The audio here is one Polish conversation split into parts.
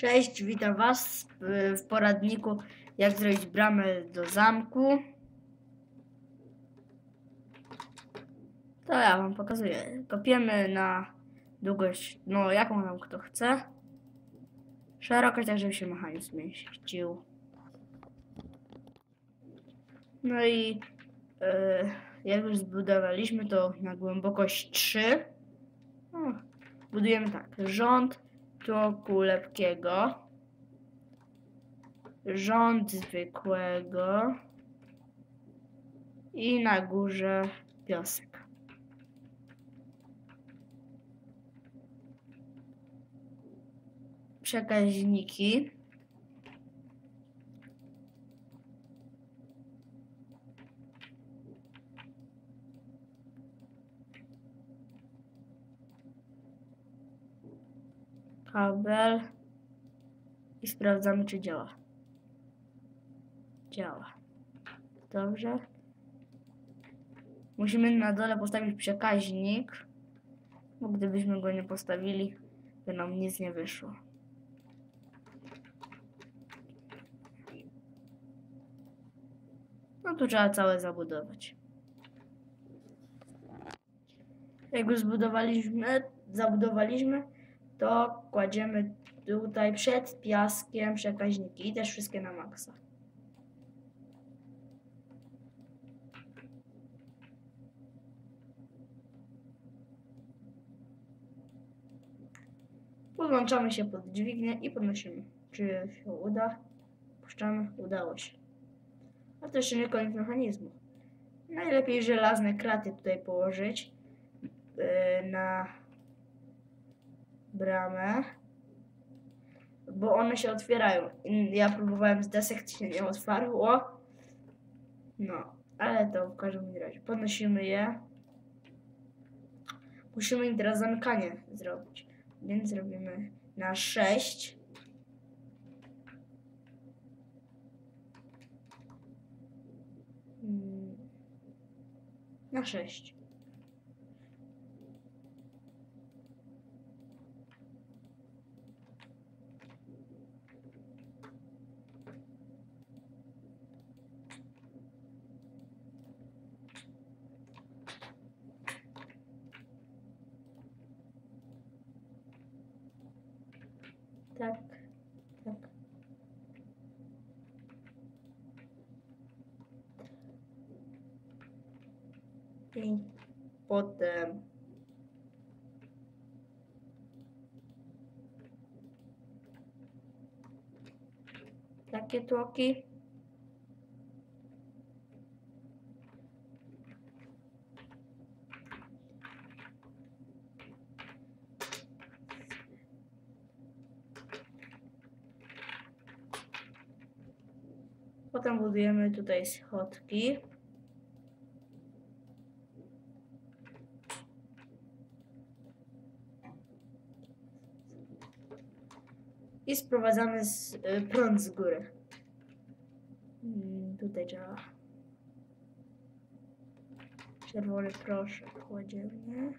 Cześć, witam Was w, poradniku jak zrobić bramę do zamku. To ja Wam pokazuję. Kopiemy na długość, no jaką nam kto chce. Szerokość, tak żeby się mechanizm zmieścił. No i e, jak już zbudowaliśmy to na głębokość 3. O, budujemy tak. Rząd toku lepkiego, rząd zwykłego i na górze piasek. Przekaźniki. Kabel i sprawdzamy, czy działa. Działa. Dobrze. Musimy na dole postawić przekaźnik, bo gdybyśmy go nie postawili, by nam nic nie wyszło. No tu trzeba całe zabudować. Jak już zbudowaliśmy, zabudowaliśmy, to kładziemy tutaj przed piaskiem przekaźniki i też wszystkie na maksa. Podłączamy się pod dźwignię i podnosimy. Czy się uda? Puszczamy. Udało się. A to jeszcze nie koniec mechanizmu. Najlepiej żelazne kraty tutaj położyć yy, na bramę, bo one się otwierają. Ja próbowałem z desek, się nie otwarło. No, ale to w każdym razie. Podnosimy je. Musimy im teraz zamykanie zrobić. Więc zrobimy na 6. Mm, Na 6. Tak, tak. I potem takie Potem budujemy tutaj schodki. I sprowadzamy z, y, prąd z góry. Mm, Tutaj działa. Czerwony proszek kładziemy.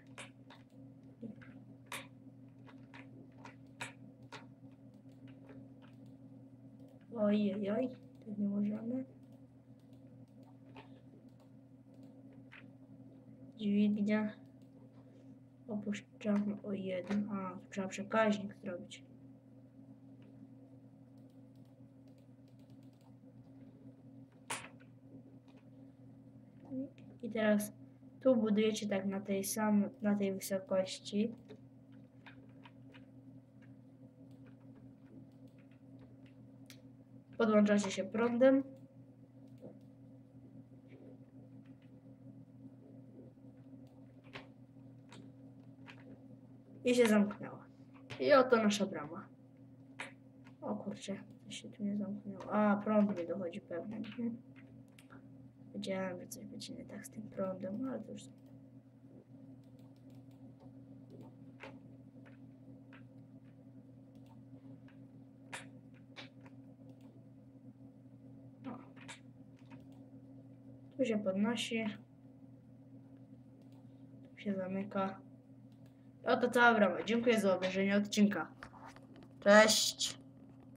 Oj, oj, oj, tak nie możemy. Dźwignia. Opuszczamy o jeden. A, trzeba przekaźnik zrobić. I teraz tu budujecie tak na tej sam, na tej wysokości. Podłączacie się prądem. I się zamknęła. I oto nasza brama. O kurczę, coś się tu nie zamknęło. A, prąd nie dochodzi pewnie. Mhm. Wiedziałem, że coś będzie nie tak z tym prądem, ale to już... Tu się podnosi. Tu się zamyka. Oto cała brama. Dziękuję za obejrzenie odcinka. Cześć!